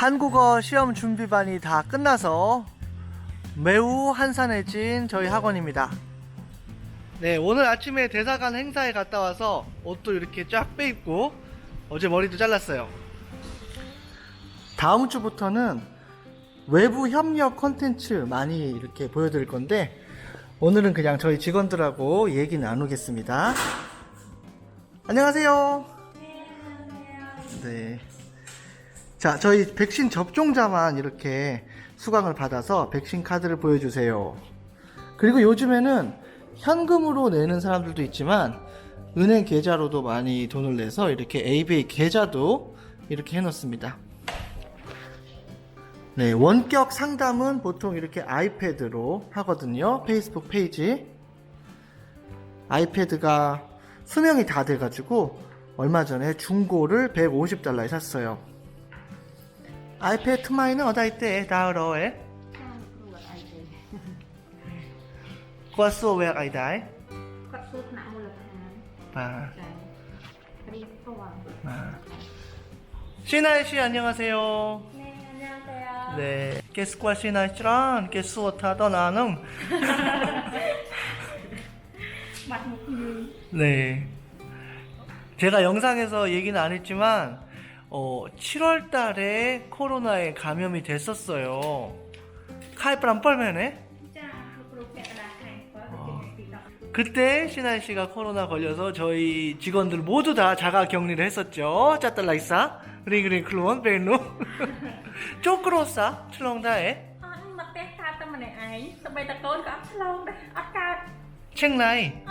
한국어 시험 준비반이 다 끝나서 매우 한산해진 저희 학원입니다. 네, 오늘 아침에 대사관 행사에 갔다 와서 옷도 이렇게 쫙 빼입고 어제 머리도 잘랐어요. 다음 주부터는 외부 협력 콘텐츠 많이 이렇게 보여드릴 건데 오늘은 그냥 저희 직원들하고 얘기 나누겠습니다. 안녕하세요. 네. 자, 저희 백신 접종자만 이렇게 수강을 받아서 백신 카드를 보여주세요. 그리고 요즘에는 현금으로 내는 사람들도 있지만 은행 계좌로도 많이 돈을 내서 이렇게 ABA 계좌도 이렇게 해놓습니다. 네, 원격 상담은 보통 이렇게 아이패드로 하거든요. 페이스북 페이지. 아이패드가 수명이 다 돼가지고 얼마 전에 중고를 150달러에 샀어요. 아이패드 마이는 어디 이때 다으러에 꽈수 왜 아이다이 아, 아. 시나이 씨 안녕하세요. 네 안녕하세요. 네 게스과 시나이 씨랑 게스 워타더 나눔. 네 제가 영상에서 얘기는 안 했지만 어, 7월 달에 코로나에 감염이 됐었어요. 카이프람 뻘면에? 그때 신한 씨가 코로나 걸려서 저희 직원들 모두 다 자가 격리를 했었죠. 짜딸라이사, 링링 클론, 베누, 쪼크로사, 트롱다에. 책라이.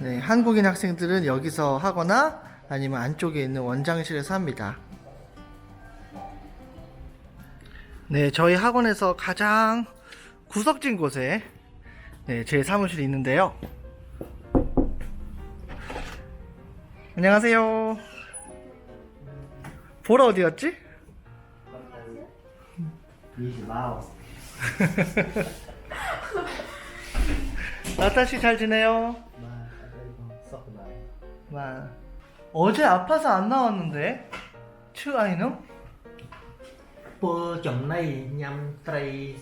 네, 한국인 학생들은 여기서 하거나 아니면 안쪽에 있는 원장실에서 합니다. 네, 저희 학원에서 가장 구석진 곳에 네, 제 사무실이 있는데요. 안녕하세요. 보라 어디였지? 20마오 나타씨 잘 지내요? 와. 어제 아파서 안 나왔는데? 추 아이노? 볼 경나이 냠트레이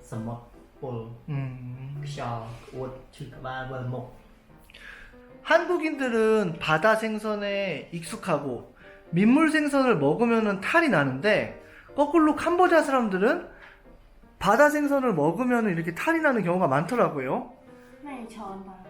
스먹 볼 음. 샤, 옷, 칠까봐 목 한국인들은 바다 생선에 익숙하고 민물 생선을 먹으면 탈이 나는데 거꾸로 캄보디아 사람들은 바다 생선을 먹으면 이렇게 탈이 나는 경우가 많더라고요. 네, 那你瞧吧。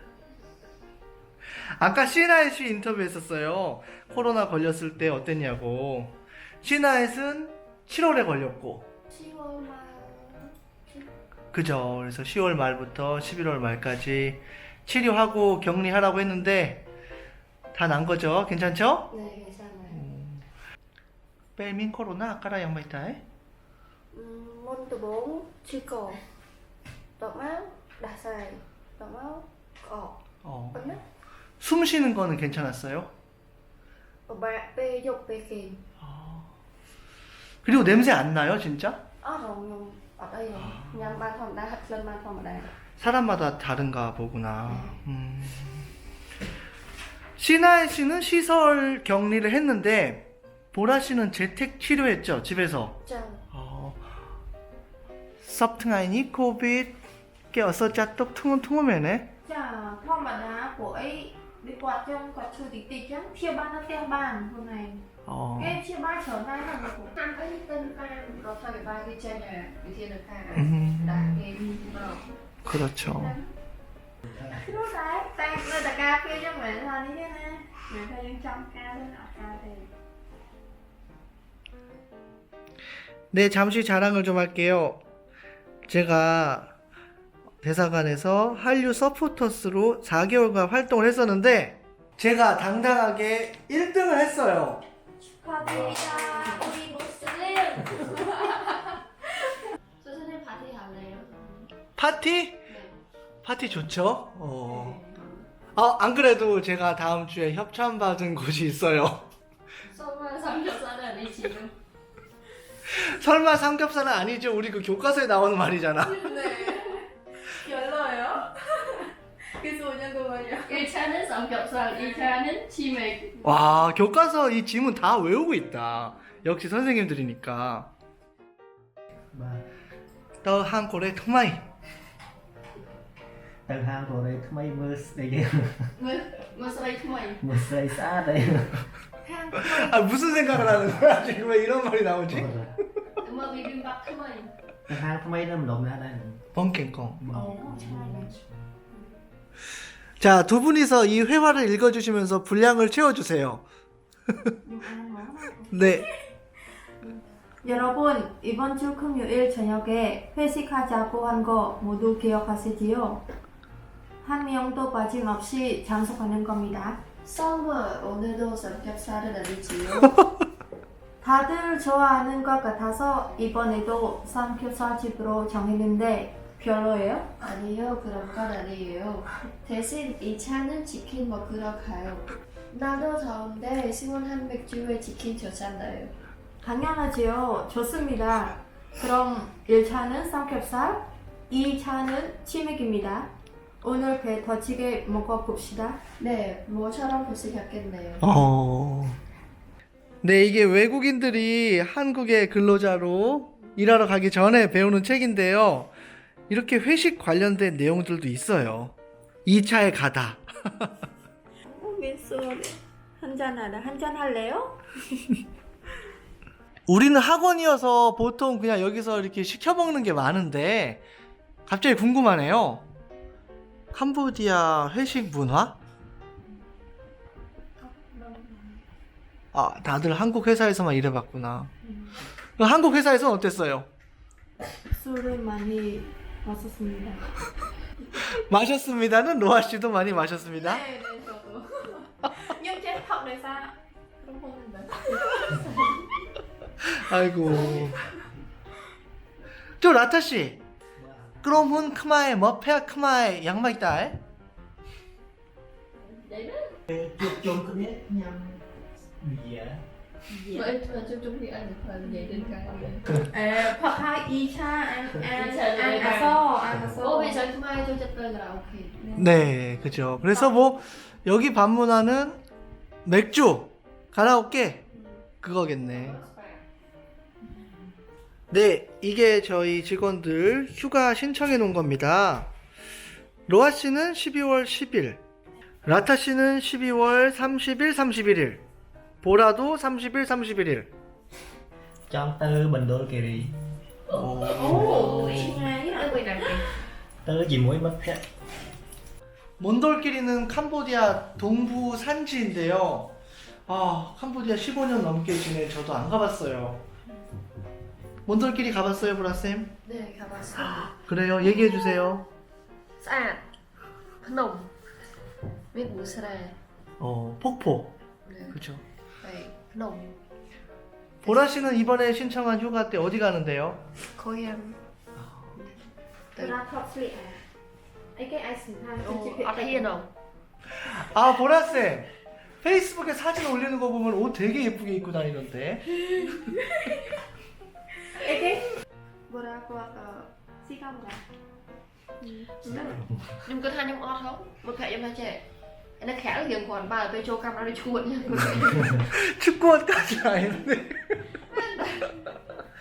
아까 시나잇 씨 인터뷰했었어요. 코로나 걸렸을 때 어땠냐고. 시나잇은 7월에 걸렸고, 10월 말 그죠. 그래서 10월 말부터 11월 말까지 치료하고 격리하라고 했는데 다 난 거죠. 괜찮죠? 네, 괜찮아요. 뺄민 코로나 아까라 양마이타에. 음, môn từ 4 chi cổ đỏ máu đà xài đỏ máu cỏ 어. ấn 숨 쉬는 거는 괜찮았어요? Ở ba bê dục bê kìm 그리고 냄새 안 나요, 진짜? Ó rồi nhưng ở đây rồi Nhằm ban phòng đã hất lên ban phòng ở đây 사람마다 다른가 보구나. 음. 신하의 씨는 시설 격리를 했는데 보라 씨는 재택 치료했죠, 집에서. Chờ 어, 섭퉁아이니 코빗 깨어서 짜똑 퉁은 퉁으면에 Chà, thông bà đá của ấy đi quạt cho quạt trừ tí tịch á chia ba nó teo bàn hôm nay 어. em chia ba trở ra là được ăn cái tân ca có phải ba cái chân là cái thiên được cả 음, đã thêm vào 그렇죠. lúc đấy ta người ta cà phê cho mẹ là như thế này mẹ thấy trong ca lên ở ca thì 네, 잠시 자랑을 좀 할게요. 제가 대사관에서 한류 서포터스로 4개월간 활동을 했었는데 제가 당당하게 1등을 했어요. 축하드립니다 우리 모슬림 선생님 파티 할래요? 파티? 파티 좋죠? 어. 어, 안 그래도 제가 다음 주에 협찬 받은 곳이 있어요. xong 삼겹살은 chiều 설마 삼겹살은 아니죠? 우리 그 교과서에 나오는 말이잖아. 네 1차는 삼겹살 2차는 치맥 와, 교과서 이 지문 다 외우고 있다. 역시 선생님들이니까. 더 한골의 토마이. Từ hang của đây thay mưa đây kia. mưa xa đây. 아, 무슨 생각을 하는 거야? 지금 왜 이런 말이 나오지? mưa bibimbap thôi Từ thay đụng ra đây. 벙ken콩. ồ chai 자, 두 분이서 이 회화를 읽어주시면서 분량을 채워주세요. 네. 여러분 이번 주 금요일 저녁에 회식하자고 한 거 모두 기억하시지요? 한 명도 빠짐없이 참석하는 겁니다. rồi 오늘도 đi chiều 다들 좋아하는 것 같아서 이번에도 삼겹살 집으로 정했는데 별로예요? 아니요 그런 건 아니에요 대신 2차는 치킨 먹으러 가요 나도 더운데 시원한 맥주에 치킨 좋잖아요 당연하지요. 좋습니다. 그럼 1차는 삼겹살, 2차는 치맥입니다. 오늘 배 터지게 먹어봅시다. 네 뭐처럼 보시겠겠네요 어. 네, 이게 외국인들이 한국의 근로자로 일하러 가기 전에 배우는 책인데요. 이렇게 회식 관련된 내용들도 있어요. 2차에 가다. 민소리 한잔 하나 한잔 할래요? 우리는 학원이어서 보통 그냥 여기서 이렇게 시켜 먹는 게 많은데 갑자기 궁금하네요. 캄보디아 회식 문화? 아, 다들 한국 회사에서만 일해봤구나. 그럼 한국 회사에서는 어땠어요? 술을 많이 마셨습니다. 마셨습니다는 로아 씨도 많이 마셨습니다. 네, 네, 저도. Này sao? Không không được. 아이고. 저 라타 씨. 그럼 훈 크마에 머페아 크마에 있다. đấy đó Chuột chung có biết nhâm. Dạ. Vậy mà chung chung thì ăn được phần vậy đến cái 에, 파파 2차 안, 안, 이차 안 노래방. 가서 안 가서. ô bây giờ chúng ta cho chất là ok 네, 그죠. 그래서 뭐 여기 방문하는 맥주, 가라오케 그거겠네. 네, 이게 저희 직원들 휴가 신청해 놓은 겁니다. 로아 씨는 12월 10일, 라타 씨는 12월 30일, 31일, 보라도 30일, 31일. Trong tư bình đi. 오, mất phép. 몬돌끼리는 캄보디아 동부 산지인데요. 아, 캄보디아 15년 넘게 지내 저도 안 가봤어요. 몬돌끼리 가봤어요, 보라쌤? 네 가봤어요 그래요? 얘기해 주세요. 싸 phnom biết bù sa 어, 폭포. 네 그죠. Phnom 보라 씨는 이번에 신청한 휴가 때 어디 가는데요? 고향 ra top sleep à? ấy cái ai xin hai 어 ở đây đâu 아, 보라 쌤. 페이스북에 사진 올리는 거 보면 옷 되게 예쁘게 입고 다니던데. ấy cái 뭐라고 아까 시간이다. nhưng có tha nhưng o không một khệ em là trẻ 얘네 걔를 경고한 봐. 왜 조감 나를 죽었냐고. 축구원까지 아닌데.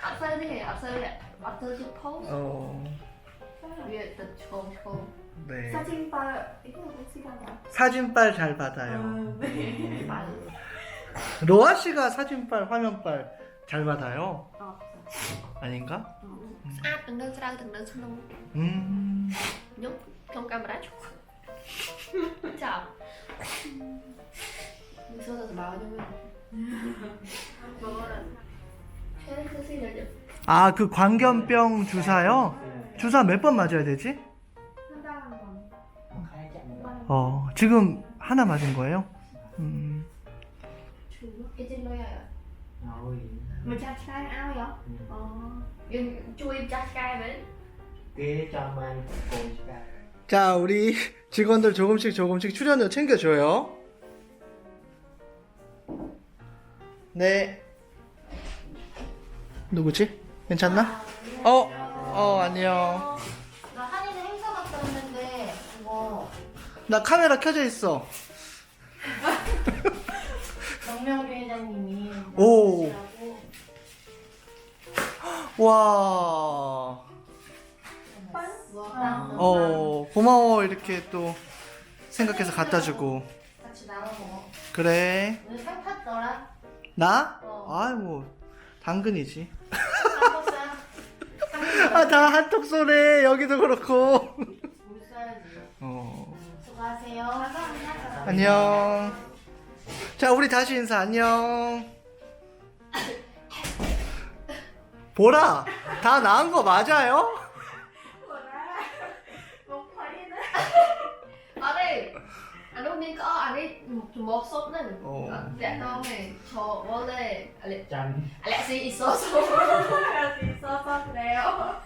앞서야 돼. 앞서야 돼. 앞서 싶어. 어. 위에 또 처음 처음. 네. 사진빨 이거 어떻게 하냐? 사진빨 잘 받아요. 아, 네. 로아 씨가 사진빨, 화면빨 잘 받아요? 어. 아닌가? 응. 등등 쓰라고 등등 쓰는 음. 용 경감을 안 죽어. 아, 그 광견병 주사요? 주사 몇 번 맞아야 되지? 어, 지금 하나 맞은 거예요? 음, 자, 우리 직원들 조금씩 조금씩 출연료 챙겨줘요. 네. 누구지? 괜찮나? 어, 어, 안녕. 나 한이는 행사 갔다 왔는데 그거 나 카메라 켜져 있어. 정명규 회장님이 오. 오시라고 와. 왔어. 어, 고마워. 이렇게 또 생각해서 갖다 주고. 같이 나눠 먹어. 그래. 오늘 상 탔더라. 나? 어. 아이, 뭐, 당근이지. 아, 다 한턱 쏘네. 여기도 그렇고. 어. 수고하세요. 안녕. 자, 우리 다시 인사. 안녕. 보라, 다 나은 거 맞아요? 목걸이는 아래, 아래 오니까 아래 冇收嫩，然后呢，错我嘞，阿叻，阿叻是一收收，阿叻是收收了。